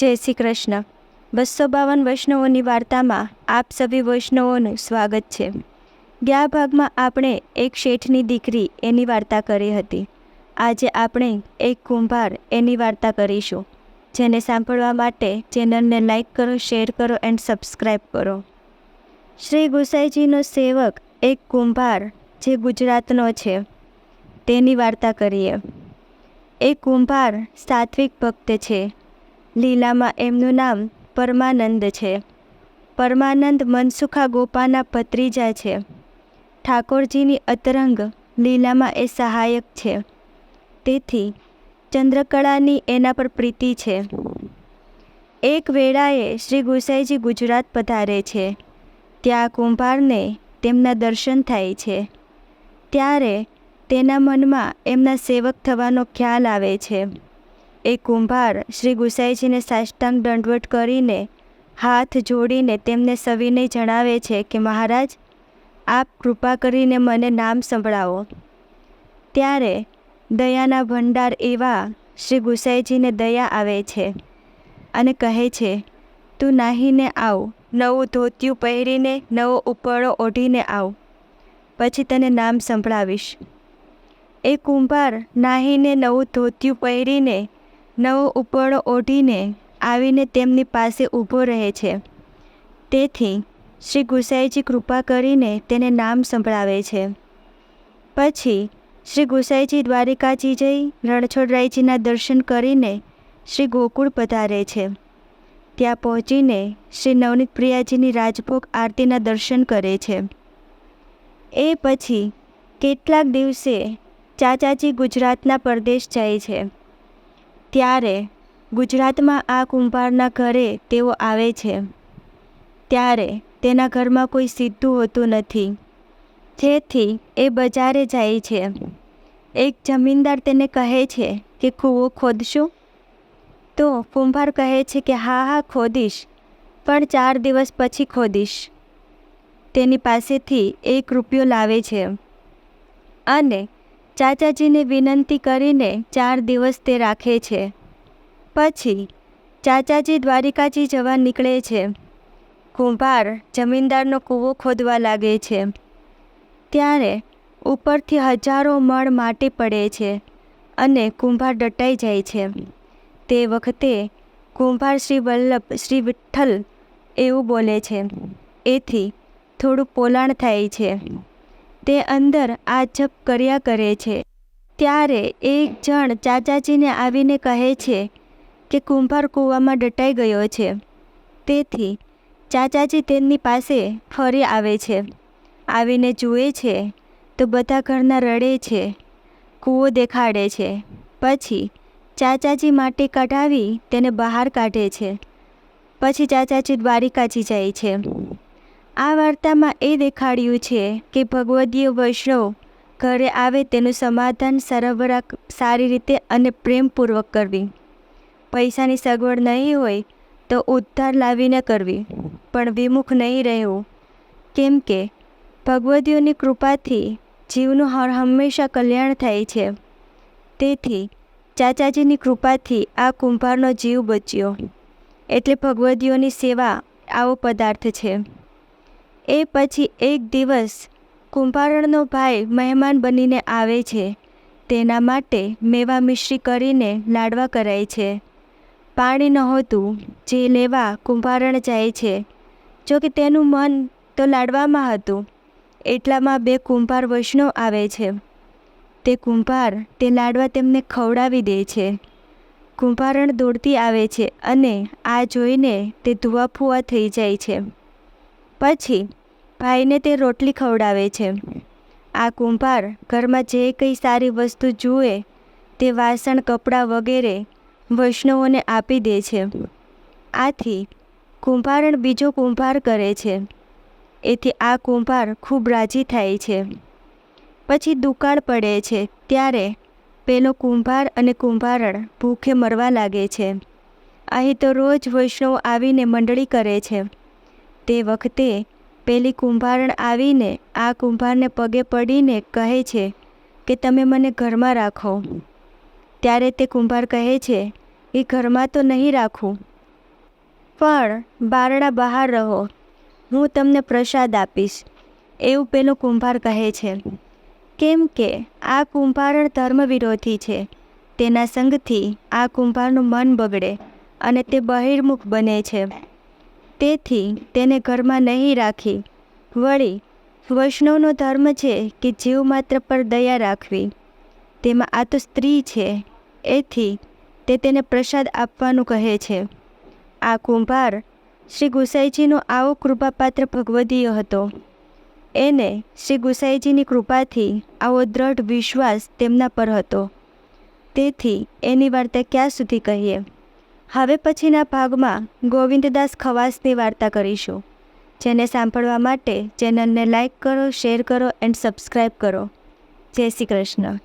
જય શ્રી કૃષ્ણ. બસો બાવન વૈષ્ણવોની વાર્તામાં આપ સભી વૈષ્ણવોનું સ્વાગત છે. ગયા ભાગમાં આપણે એક શેઠની દીકરી એની વાર્તા કરી હતી. આજે આપણે એક કુંભાર એની વાર્તા કરીશું. જેને સાંભળવા માટે ચેનલને લાઇક કરો, શેર કરો એન્ડ સબસ્ક્રાઈબ કરો. શ્રી ગુસાઈજીનો સેવક એક કુંભાર જે ગુજરાતનો છે. તેની વાર્તા કરીએ. એ કુંભાર સાત્વિક ભક્ત છે. લીલામાં એમનું નામ પરમાનંદ છે. પરમાનંદ મનસુખા ગોપાના ભત્રીજા છે. ઠાકોરજીની અતરંગ લીલામાં એ સહાયક છે. તેથી ચંદ્રકળાની એના પર પ્રીતિ છે. એક વેળાએ શ્રી ગુસાઈજી ગુજરાત પધારે છે. ત્યાં કુંભારને તેમના દર્શન થાય છે. ત્યારે તેના મનમાં એમના સેવક થવાનો ખ્યાલ આવે છે. એ કુંભાર શ્રી ગુસાઈજીને સાષ્ટાંગ દંડવટ કરીને હાથ જોડીને તેમને સવિને જણાવે છે કે, મહારાજ, આપ કૃપા કરીને મને નામ સંભળાવો. ત્યારે દયાના ભંડાર એવા શ્રી ગુસાઈજીને દયા આવે છે અને કહે છે, તું નાહીને આવ, નવું ધોતિયું પહેરીને નવો ઉપરણો ઓઢીને આવ, પછી તને નામ સંભળાવીશ. એ કુંભાર નાહીને નવું ધોતિયું પહેરીને નવો ઉપડો ઓઢીને આવીને તેમની પાસે ઊભો રહે છે. તેથી શ્રી ગુસાઈજી કૃપા કરીને તેને નામ સંભળાવે છે. પછી શ્રી ગુસાઈજી દ્વારિકાજી જઈ રણછોડરાયજીના દર્શન કરીને શ્રી ગોકુળ પધારે છે. ત્યાં પહોંચીને શ્રી નવનીત પ્રિયાજીની રાજભોગ આરતીના દર્શન કરે છે. એ પછી કેટલાક દિવસે ચાચાજી ગુજરાતના પરદેશ જાય છે. ત્યારે ગુજરાતમાં આ કુંભારના ઘરે તેઓ આવે છે. ત્યારે તેના ઘરમાં કોઈ સીધું હોતું નથી. જેથી એ બજારે જાય છે. એક જમીનદાર તેને કહે છે કે, કૂવો ખોદશું? તો કુંભાર કહે છે કે, હા હા, ખોદીશ, પણ ચાર દિવસ પછી ખોદીશ. તેની પાસેથી એક રૂપિયો લાવે છે. અને ચાચાજીને વિનંતી કરીને ચાર દિવસ તે રાખે છે. પછી ચાચાજી દ્વારિકાજી જવા નીકળે છે. કુંભાર જમીનદારનો કૂવો ખોદવા લાગે છે. ત્યારે ઉપરથી હજારો મણ માટી પડે છે અને કુંભાર દટાઈ જાય છે. તે વખતે કુંભાર શ્રી વલ્લભ, શ્રી વિઠ્ઠલ એવું બોલે છે. એથી થોડું પોલાણ થાય છે. તે અંદર આ જપ કર્યા કરે છે. ત્યારે એક જણ ચાચાજીને આવીને કહે છે કે કુંભાર કૂવામાં દટાઈ ગયો છે. તેથી ચાચાજી તેમની પાસે ફરી આવે છે. આવીને જુએ છે તો બધા ઘરના રડે છે, કૂવો દેખાડે છે. પછી ચાચાજી માટી કઢાવી તેને બહાર કાઢે છે. પછી ચાચાજી દ્વારિકાજી જાય છે. આ વાર્તામાં એ દેખાડ્યું છે કે ભગવદીય વૈષ્ણવ ઘરે આવે તેનું સમાધાન સરવરા સારી રીતે અને પ્રેમપૂર્વક કરવી. પૈસાની સગવડ નહીં હોય તો ઉદ્ધાર લાવીને કરવી, પણ વિમુખ નહીં રહેવું. કેમ કે ભગવદીઓની કૃપાથી જીવનું હર હંમેશા કલ્યાણ થાય છે. તેથી ચાચાજીની કૃપાથી આ કુંભારનો જીવ બચ્યો. એટલે ભગવદીઓની સેવા આવો પદાર્થ છે. એ પછી એક દિવસ કુંભારણનો ભાઈ મહેમાન બનીને આવે છે. તેના માટે મેવા મિશ્રી કરીને લાડવા કરાય છે. પાણી નહોતું, જે લેવા કુંભારણ જાય છે. જો કે તેનું મન તો લાડવામાં હતું. એટલામાં બે કુંભાર વૈષ્ણવ આવે છે. તે કુંભાર તે લાડવા તેમને ખવડાવી દે છે. કુંભારણ દોડતી આવે છે અને આ જોઈને તે ધુઆફુઆ થઈ જાય છે. પછી ભાઈને તે રોટલી ખવડાવે છે. આ કુંભાર ઘરમાં જે કંઈ સારી વસ્તુ જુએ, તે વાસણ, કપડાં વગેરે વૈષ્ણવોને આપી દે છે. આથી કુંભારણ બીજો કુંભાર કરે છે. એથી આ કુંભાર ખૂબ રાજી થાય છે. પછી દુકાળ પડે છે, ત્યારે પેલો કુંભાર અને કુંભારણ ભૂખે મરવા લાગે છે. અહીં તો રોજ વૈષ્ણવ આવીને મંડળી કરે છે. તે વખતે પેલી કુંભારણ આવીને આ કુંભારને પગે પડીને કહે છે કે તમે મને ઘરમાં રાખો. ત્યારે તે કુંભાર કહે છે એ ઘરમાં તો નહીં રાખું. પણ બારણા બહાર રહો. હું તમને પ્રસાદ આપીશ. એવું પેલો કુંભાર કહે છે. કેમ કે આ કુંભારણ ધર્મ વિરોધી છે. તેના સંગથી આ કુંભારનું મન બગડે અને તે બહિર્મુખ બને છે. તેથી તેને ઘરમાં નહીં રાખી. વળી, વૈષ્ણવનો ધર્મ છે કે જીવ માત્ર પર દયા રાખવી. તેમાં આ તો સ્ત્રી છે. એથી તે તેને પ્રસાદ આપવાનું કહે છે. આ કુંભાર શ્રી ગુસાઈજીનો આવો કૃપાપાત્ર ભગવદીય હતો. એને શ્રી ગુસાઈજીની કૃપાથી આવો દ્રઢ વિશ્વાસ તેમના પર હતો. તેથી એની વાર્તા ક્યાં સુધી કહીએ? હવે પછીના ભાગમાં ગોવિંદદાસ ખવાસની વાર્તા કરીશું. જેને સાંભળવા માટે ચેનલને લાઈક કરો, શેર કરો, એન્ડ સબસ્ક્રાઈબ કરો. જય શ્રી કૃષ્ણ.